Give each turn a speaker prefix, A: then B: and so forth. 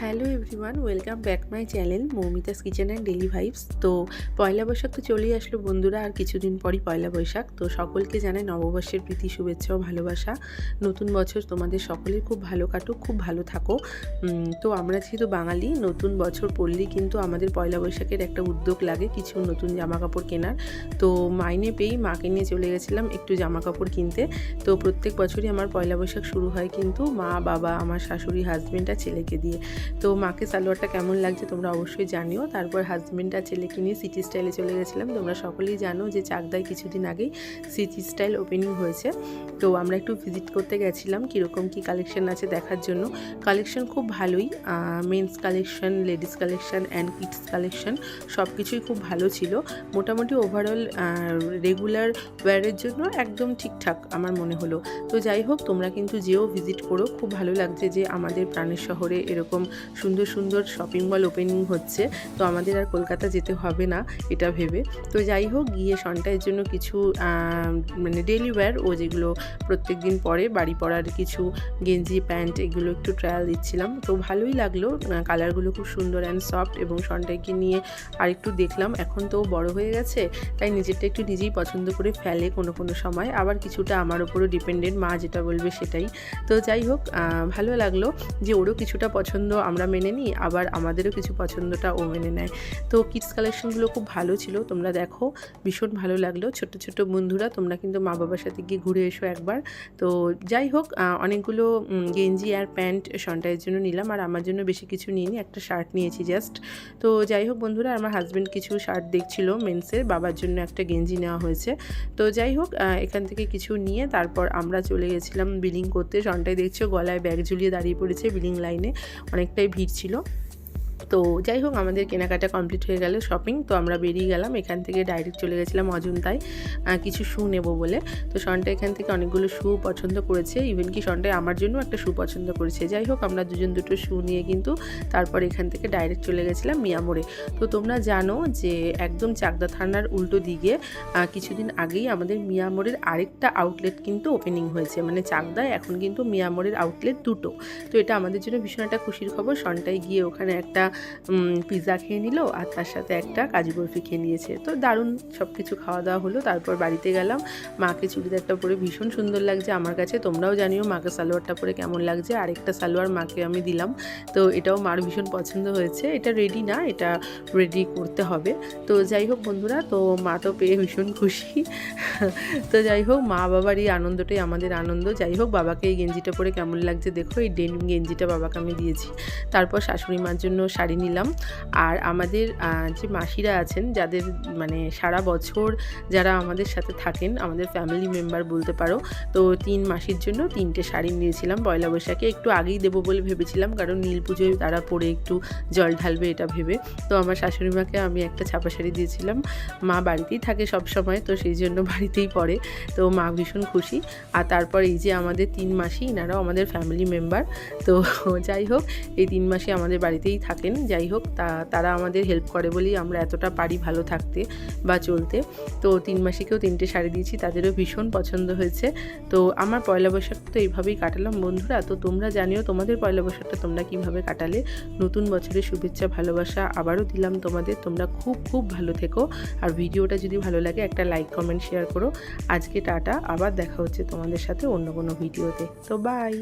A: Hello everyone, welcome back my channel Moumita's kitchen and daily vibes. তো পয়লা বৈশাখ তো চলেই আসলো বন্ধুরা, আর কিছুদিন পরই পয়লা বৈশাখ। তো সকলকে জানাই নববর্ষের প্রীতি, শুভেচ্ছা ও ভালোবাসা। নতুন বছর তোমাদের সকলের খুব ভালো কাটুক, খুব ভালো থাকো তো আমরা যেহেতু বাঙালি, নতুন বছর পড়লেই কিন্তু আমাদের পয়লা বৈশাখের একটা উদ্যোগ লাগে কিছু নতুন জামা কাপড় কেনার। তো মাইনে পেয়েই মাকে নিয়ে চলে গেছিলাম একটু জামা কাপড় কিনতে। তো প্রত্যেক বছরই আমার পয়লা বৈশাখ শুরু হয় কিন্তু মা, বাবা, আমার শাশুড়ি হাজব্যান্ড আর ছেলেকে দিয়ে। তো মাকে সালোয়ারটা কেমন লাগছে তোমরা অবশ্যই জানিও। তারপর হাজব্যান্ড আর ছেলেকে নিয়ে সিটি স্টাইলে চলে গেছিলাম। তোমরা সকলেই জানো যে চাকদায় কিছুদিন আগেই সিটি স্টাইল ওপেনিং হয়েছে। তো আমরা একটু ভিজিট করতে গেছিলাম, কীরকম কী কালেকশন আছে দেখার জন্য। কালেকশন খুব ভালোই men's collection ladies collection and kids collection সব কিছুই খুব ভালো ছিল। মোটামুটি ওভারঅল রেগুলার ওয়্যারের জন্য একদম ঠিকঠাক আমার মনে হলো। তো যাই হোক, তোমরা কিন্তু যেও ভিজিট করো। খুব ভালো লাগছে যে আমাদের প্রাণের শহরে এরকম সুন্দর সুন্দর শপিং মল ওপেনিং হচ্ছে। তো আমাদের আর কলকাতা যেতে হবে না, এটা ভেবে। তো যাই হোক, গিয়ে সন্টাইয়ের জন্য কিছু মানে ডেলি ওয়্যার ও যেগুলো প্রত্যেক দিন পরে, বাড়ি পরার কিছু গেঞ্জি, প্যান্ট, এগুলো একটু ট্রায়াল দিচ্ছিলাম। তো ভালোই লাগল কালারগুলো খুব সুন্দর অ্যান্ড সফট এবং সন্টাইকে নিয়ে আর একটু দেখলাম। এখন তো বড় হয়ে গেছে, তাই নিজেরটা একটু নিজেই পছন্দ করে ফেলে কোনো কোনো সময়। আবার কিছুটা আমার ওপরও ডিপেন্ডেন্ট মা যেটা বলবে সেটাই। তো যাই হোক ভালো লাগল যে ওরও কিছুটা পছন্দ আমরা মেনে নিই, আবার আমাদেরও কিছু পছন্দটা ও মেনে নেয়। তো কিডস কালেকশনগুলো খুব ভালো ছিল, তোমরা দেখো, ভীষণ ভালো লাগল। ছোট ছোট বন্ধুরা, তোমরা কিন্তু মা বাবার সাথে গিয়ে ঘুরে এসো একবার। তো যাই হোক অনেকগুলো গেঞ্জি আর প্যান্ট সন্টাইয়ের জন্য নিলাম, আর আমার জন্য বেশি কিছু নিইনি, একটা শার্ট নিয়েছি জাস্ট তো যাই হোক বন্ধুরা, আমার হাজব্যান্ড কিছু শার্ট দেখছিল মেন্সের বাবার জন্য একটা গেঞ্জি নেওয়া হয়েছে। তো যাই হোক এখান থেকে কিছু নিয়ে তারপর আমরা চলে গেছিলাম বিলিং করতে। সন্টাই দেখছ, গলায় ব্যাগ ঝুলিয়ে দাঁড়িয়ে পড়েছে বিলিং লাইনে। অনেকটাই ভিড় ছিল। তো যাই হোক, আমাদের কেনাকাটা কমপ্লিট হয়ে গেল শপিং তো আমরা বেরিয়ে গেলাম। এখান থেকে ডাইরেক্ট চলে গেছিলাম অজন্তায়। কিছু শু নেব বলে। তো শনটা এখান থেকে অনেকগুলো শু পছন্দ করেছে। ইভেন কি শনটাই আমার জন্য একটা শু পছন্দ করেছে। যাই হোক, আমরা দুজন দুটো শু নিয়ে কিন্তু তারপর এখান থেকে ডাইরেক্ট চলে গেছিলাম মিয়ামোড়ে। তো তোমরা জানো যে একদম চাকদা থানার উল্টো দিকে কিছুদিন আগেই আমাদের মিয়ামোড়ের আরেকটা আউটলেট কিন্তু ওপেনিং হয়েছে। মানে চাকদায় এখন কিন্তু মিয়ামোড়ের আউটলেট দুটো। তো এটা আমাদের জন্য ভীষণ একটা খুশির খবর। সনটাই গিয়ে ওখানে একটা পিৎজা খেয়ে নিল আর তার সাথে একটা কাজু বরফি খেয়ে নিয়েছে। তো দারুণ সব কিছু খাওয়া দাওয়া হলো, তারপর বাড়িতে গেলাম। মাকে চুড়িদারটা পরে ভীষণ সুন্দর লাগছে আমার কাছে, তোমরাও জানিও মাকে সালোয়ারটা পরে কেমন লাগছে। আরেকটা সালোয়ার মাকে আমি দিলাম, তো এটাও মার ভীষণ পছন্দ হয়েছে। এটা রেডি না, এটা রেডি করতে হবে। তো যাই হোক বন্ধুরা, তো মা তো পেয়ে ভীষণ খুশি। তো যাই হোক, মা বাবার এই আনন্দটাই আমাদের আনন্দ। যাই হোক, বাবাকে এই গেঞ্জিটা পরে কেমন লাগছে দেখো, এই ডেনিম গেঞ্জিটা বাবাকে আমি দিয়েছি। তারপর শাশুড়ি মার জন্য শাড়ি নিলাম। আর আমাদের যে মাসিরা আছেন, যাদের মানে সারা বছর যারা আমাদের সাথে থাকেন, আমাদের ফ্যামিলি মেম্বার বলতে পারো, তো তিন মাসির জন্য তিনটে শাড়ি নিয়েছিলাম। পয়লা বৈশাখে একটু আগেই দেবো বলে ভেবেছিলাম, কারণ নীল পুজোয় তারা পরে একটু জল ঢালবে এটা ভেবে। তো আমার শাশুড়ি মাকে আমি একটা ছাপা শাড়ি দিয়েছিলাম। মা বাড়িতেই থাকে সব সময় তো সেই জন্য বাড়িতেই পড়ে তো মা ভীষণ খুশি। আর তারপর এই যে আমাদের তিন মাসি, ইনারাও আমাদের ফ্যামিলি মেম্বার তো যাই হোক, এই তিন মাসে আমাদের বাড়িতেই থাকেন যাই হোক, তা, তারা আমাদের হেল্প করে বলেই আমরা এতটা পারি ভালো থাকতে বা চলতে। তো তিন মাসিকেও তিনটে শাড়ি দিয়েছি, তাদেরও ভীষণ পছন্দ হয়েছে। তো আমার পয়লা বৈশাখ তো এইভাবেই কাটালাম, বন্ধুরা। তো তোমরা জানিও তোমাদের পয়লা বৈশাখটা তোমরা কীভাবে কাটালে? নতুন বছরের শুভেচ্ছা, ভালোবাসা আবারও দিলাম তোমাদের। তোমরা খুব খুব ভালো থেকো। আর ভিডিওটা যদি ভালো লাগে, একটা লাইক কমেন্ট শেয়ার করো। আজকে টাটা, আবার দেখা হচ্ছে তোমাদের সাথে অন্য কোনো ভিডিওতে। তো বাই